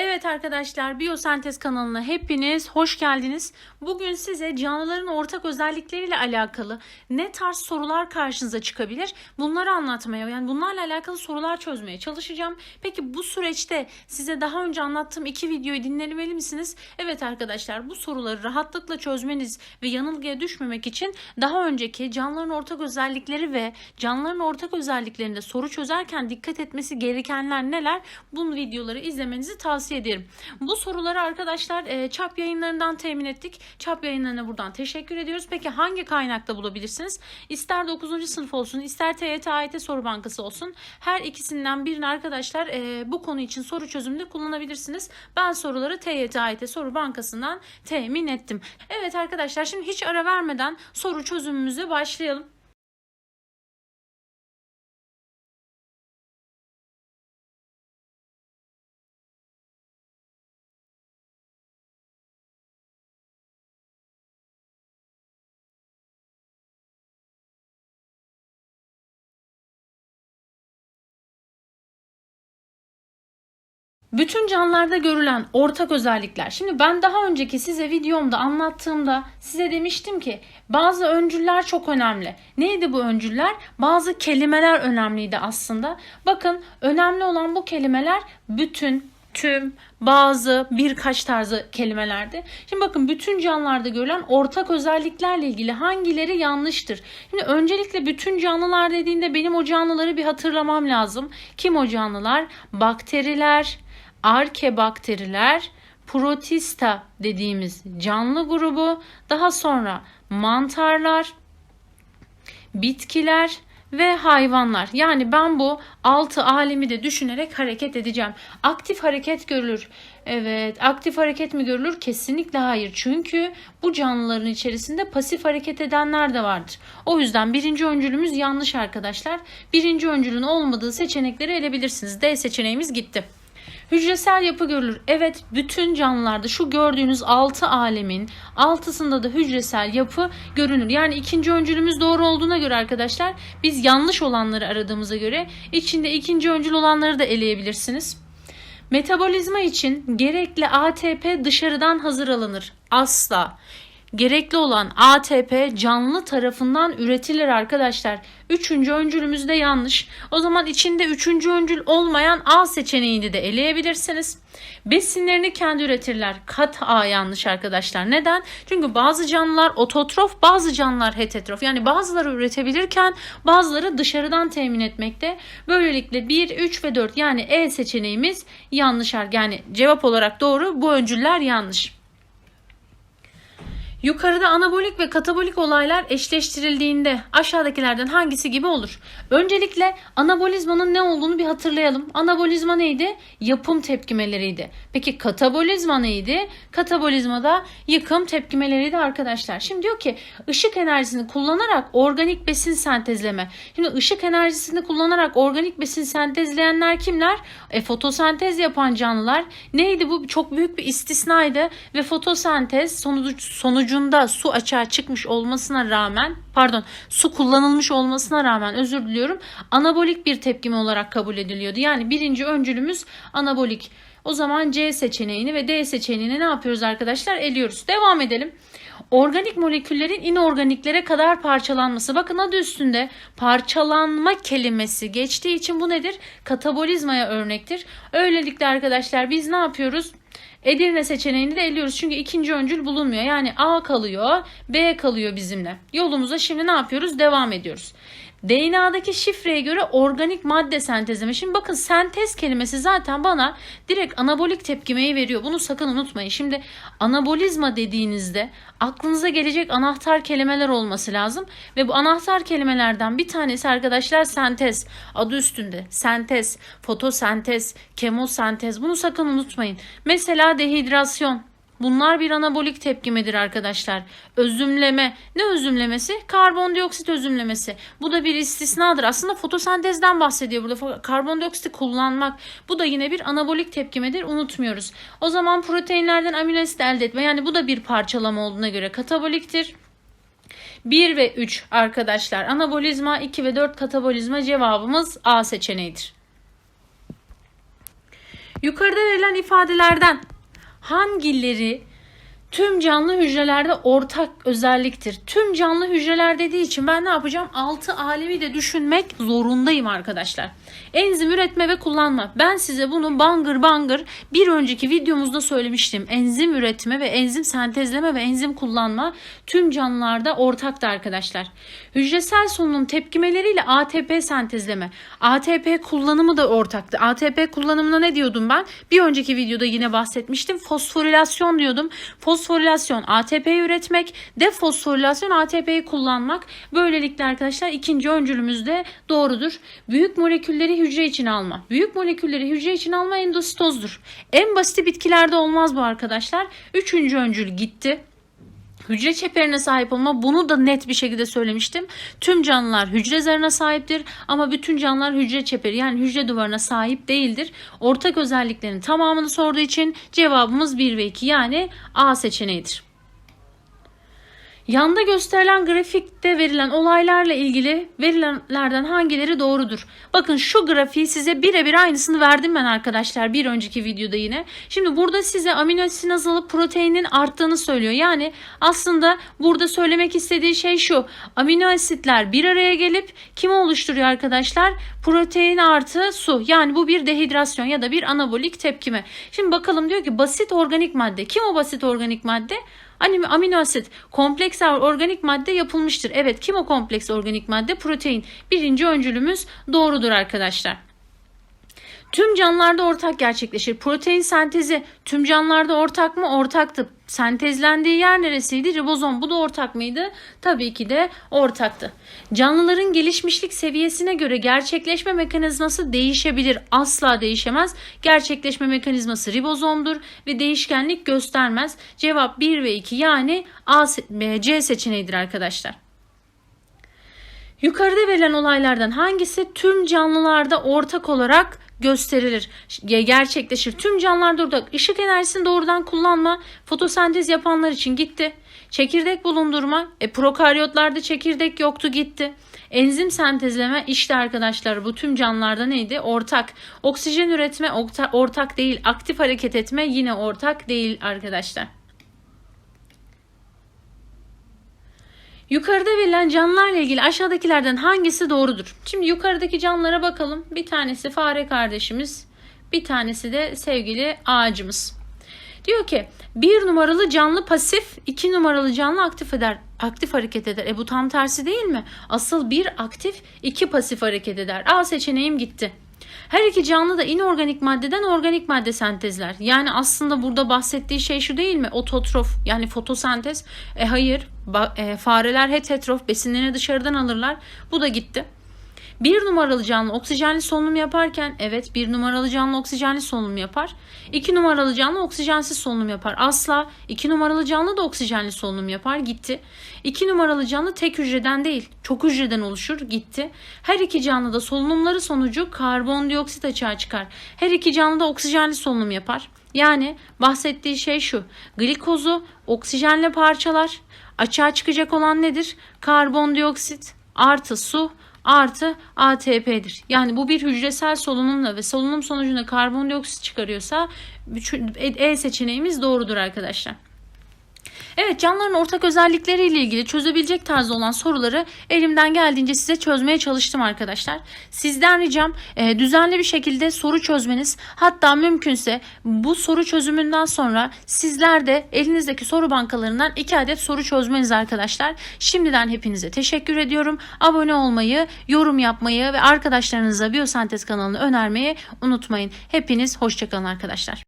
Evet arkadaşlar Biyosentez kanalına hepiniz hoş geldiniz. Bugün size canlıların ortak özellikleriyle alakalı ne tarz sorular karşınıza çıkabilir bunları anlatmaya yani bunlarla alakalı sorular çözmeye çalışacağım. Peki bu süreçte size daha önce anlattığım iki videoyu dinlemeli misiniz? Evet arkadaşlar bu soruları rahatlıkla çözmeniz ve yanılgıya düşmemek için daha önceki canlıların ortak özellikleri ve canlıların ortak özelliklerinde soru çözerken dikkat etmesi gerekenler neler? Bu videoları izlemenizi tavsiye ederim. Bu soruları arkadaşlar e, çap yayınlarından temin ettik. Çap yayınlarına buradan teşekkür ediyoruz. Peki hangi kaynakta bulabilirsiniz? İster 9. sınıf olsun, ister TYT AYT soru bankası olsun. Her ikisinden birini arkadaşlar e, bu konu için soru çözümünde kullanabilirsiniz. Ben soruları TYT AYT soru bankasından temin ettim. Evet arkadaşlar şimdi hiç ara vermeden soru çözümümüze başlayalım. Bütün canlılarda görülen ortak özellikler. Şimdi ben daha önceki size videomda anlattığımda size demiştim ki bazı öncüller çok önemli. Neydi bu öncüller? Bazı kelimeler önemliydi aslında. Bakın önemli olan bu kelimeler bütün, tüm, bazı, birkaç tarzı kelimelerdi. Şimdi bakın bütün canlılarda görülen ortak özelliklerle ilgili hangileri yanlıştır? Şimdi öncelikle bütün canlılar dediğinde benim o canlıları bir hatırlamam lazım. Kim o canlılar? Bakteriler, arkebakteriler, protista dediğimiz canlı grubu, daha sonra mantarlar, bitkiler ve hayvanlar. Yani ben bu altı alemi de düşünerek hareket edeceğim. Aktif hareket görülür. Evet, aktif hareket mi görülür? Kesinlikle hayır. Çünkü bu canlıların içerisinde pasif hareket edenler de vardır. O yüzden birinci öncülümüz yanlış arkadaşlar. Birinci öncülün olmadığı seçenekleri elebilirsiniz. D seçeneğimiz gitti. Hücresel yapı görülür. Evet bütün canlılarda şu gördüğünüz altı alemin altısında da hücresel yapı görünür. Yani ikinci öncülümüz doğru olduğuna göre arkadaşlar biz yanlış olanları aradığımıza göre içinde ikinci öncül olanları da eleyebilirsiniz. Metabolizma için gerekli ATP dışarıdan hazır alınır. Asla. Gerekli olan ATP canlı tarafından üretilir arkadaşlar. Üçüncü öncülümüz de yanlış. O zaman içinde üçüncü öncül olmayan A seçeneğini de eleyebilirsiniz. Besinlerini kendi üretirler. Kat A yanlış arkadaşlar. Neden? Çünkü bazı canlılar ototrof, bazı canlılar heterotrof. Yani bazıları üretebilirken bazıları dışarıdan temin etmekte. Böylelikle 1, 3 ve 4 yani E seçeneğimiz yanlış. Yani cevap olarak doğru bu öncüller yanlış. Yukarıda anabolik ve katabolik olaylar eşleştirildiğinde aşağıdakilerden hangisi gibi olur? Öncelikle anabolizmanın ne olduğunu bir hatırlayalım. Anabolizma neydi? Yapım tepkimeleriydi. Peki katabolizma neydi? Katabolizma da yıkım tepkimeleriydi arkadaşlar. Şimdi diyor ki ışık enerjisini kullanarak organik besin sentezleme. Şimdi ışık enerjisini kullanarak organik besin sentezleyenler kimler? E, fotosentez yapan canlılar. Neydi bu? Çok büyük bir istisnaydı ve fotosentez sonucu, sonucu sonucunda su açığa çıkmış olmasına rağmen pardon su kullanılmış olmasına rağmen özür diliyorum anabolik bir tepkime olarak kabul ediliyordu. Yani birinci öncülümüz anabolik. O zaman C seçeneğini ve D seçeneğini ne yapıyoruz arkadaşlar? Eliyoruz. Devam edelim. Organik moleküllerin inorganiklere kadar parçalanması. Bakın adı üstünde parçalanma kelimesi geçtiği için bu nedir? Katabolizmaya örnektir. Öylelikle arkadaşlar biz ne yapıyoruz? Edirne seçeneğini de eliyoruz. Çünkü ikinci öncül bulunmuyor. Yani A kalıyor, B kalıyor bizimle. Yolumuza şimdi ne yapıyoruz? Devam ediyoruz. DNA'daki şifreye göre organik madde sentezleme. Şimdi bakın sentez kelimesi zaten bana direkt anabolik tepkimeyi veriyor. Bunu sakın unutmayın. Şimdi anabolizma dediğinizde aklınıza gelecek anahtar kelimeler olması lazım. Ve bu anahtar kelimelerden bir tanesi arkadaşlar sentez. Adı üstünde. Sentez, fotosentez, kemosentez. Bunu sakın unutmayın. Mesela dehidrasyon. Bunlar bir anabolik tepkimedir arkadaşlar. Özümleme. Ne özümlemesi? Karbondioksit özümlemesi. Bu da bir istisnadır. Aslında fotosentezden bahsediyor burada. Karbondioksiti kullanmak. Bu da yine bir anabolik tepkimedir. Unutmuyoruz. O zaman proteinlerden amino asit elde etme. Yani bu da bir parçalama olduğuna göre kataboliktir. 1 ve 3 arkadaşlar anabolizma 2 ve 4 katabolizma cevabımız A seçeneğidir. Yukarıda verilen ifadelerden hangileri tüm canlı hücrelerde ortak özelliktir? Tüm canlı hücreler dediği için ben ne yapacağım? Altı alemi de düşünmek zorundayım arkadaşlar. Enzim üretme ve kullanma. Ben size bunu bangır bangır bir önceki videomuzda söylemiştim. Enzim üretme ve enzim sentezleme ve enzim kullanma tüm canlılarda ortaktı arkadaşlar. Hücresel solunum tepkimeleriyle ATP sentezleme. ATP kullanımı da ortaktı. ATP kullanımına ne diyordum ben? Bir önceki videoda yine bahsetmiştim. Fosforilasyon diyordum. Fosforilasyon ATP'yi üretmek, defosforilasyon ATP'yi kullanmak. Böylelikle arkadaşlar ikinci öncülümüz de doğrudur. Büyük molekülleri hücre içine alma. Büyük molekülleri hücre içine alma endositozdur. En basiti bitkilerde olmaz bu arkadaşlar. Üçüncü öncül gitti. Hücre çeperine sahip olma bunu da net bir şekilde söylemiştim. Tüm canlılar hücre zarına sahiptir ama bütün canlılar hücre çeperi yani hücre duvarına sahip değildir. Ortak özelliklerin tamamını sorduğu için cevabımız 1 ve 2 yani A seçeneğidir. Yanda gösterilen grafikte verilen olaylarla ilgili verilenlerden hangileri doğrudur? Bakın şu grafiği size birebir aynısını verdim ben arkadaşlar bir önceki videoda yine. Şimdi burada size amino asitin azalıp proteinin arttığını söylüyor. Yani aslında burada söylemek istediği şey şu. Amino asitler bir araya gelip kimi oluşturuyor arkadaşlar? Protein artı su. Yani bu bir dehidrasyon ya da bir anabolik tepkime. Şimdi bakalım diyor ki basit organik madde. Kim o basit organik madde? Hani amino asit kompleks organik madde yapılmıştır. Evet kim o kompleks organik madde? Protein. Birinci öncülümüz doğrudur arkadaşlar. Tüm canlılarda ortak gerçekleşir. Protein sentezi tüm canlılarda ortak mı? Ortaktı. Sentezlendiği yer neresiydi? Ribozom. Bu da ortak mıydı? Tabii ki de ortaktı. Canlıların gelişmişlik seviyesine göre gerçekleşme mekanizması değişebilir. Asla değişemez. Gerçekleşme mekanizması ribozomdur ve değişkenlik göstermez. Cevap 1 ve 2 yani A, C seçeneğidir arkadaşlar. Yukarıda verilen olaylardan hangisi tüm canlılarda ortak olarak gösterilir, gerçekleşir. Tüm canlılarda ortak. Işık enerjisini doğrudan kullanma fotosentez yapanlar için gitti. Çekirdek bulundurma, e, prokaryotlarda çekirdek yoktu gitti. Enzim sentezleme işte arkadaşlar bu tüm canlılarda neydi? Ortak. Oksijen üretme ortak değil. Aktif hareket etme yine ortak değil arkadaşlar. Yukarıda verilen canlılarla ilgili aşağıdakilerden hangisi doğrudur? Şimdi yukarıdaki canlılara bakalım. Bir tanesi fare kardeşimiz, bir tanesi de sevgili ağacımız. Diyor ki bir numaralı canlı pasif, iki numaralı canlı aktif eder. Aktif hareket eder. E bu tam tersi değil mi? Asıl bir aktif, iki pasif hareket eder. A seçeneğim gitti. Her iki canlı da inorganik maddeden organik madde sentezler. Yani aslında burada bahsettiği şey şu değil mi? Ototrof yani fotosentez. E hayır e, fareler heterotrof besinlerini dışarıdan alırlar. Bu da gitti. Bir numaralı canlı oksijenli solunum yaparken evet bir numaralı canlı oksijenli solunum yapar. İki numaralı canlı oksijensiz solunum yapar. Asla iki numaralı canlı da oksijenli solunum yapar. Gitti. İki numaralı canlı tek hücreden değil çok hücreden oluşur. Gitti. Her iki canlı da solunumları sonucu karbondioksit açığa çıkar. Her iki canlı da oksijenli solunum yapar. Yani bahsettiği şey şu. Glikozu oksijenle parçalar. Açığa çıkacak olan nedir? Karbondioksit artı su artı ATP'dir. Yani bu bir hücresel solunumla ve solunum sonucunda karbondioksit çıkarıyorsa E seçeneğimiz doğrudur arkadaşlar. Evet canlıların ortak özellikleriyle ilgili çözebilecek tarzda olan soruları elimden geldiğince size çözmeye çalıştım arkadaşlar. Sizden ricam e, düzenli bir şekilde soru çözmeniz hatta mümkünse bu soru çözümünden sonra sizler de elinizdeki soru bankalarından iki adet soru çözmeniz arkadaşlar. Şimdiden hepinize teşekkür ediyorum. Abone olmayı, yorum yapmayı ve arkadaşlarınıza Biyosentez kanalını önermeyi unutmayın. Hepiniz hoşçakalın arkadaşlar.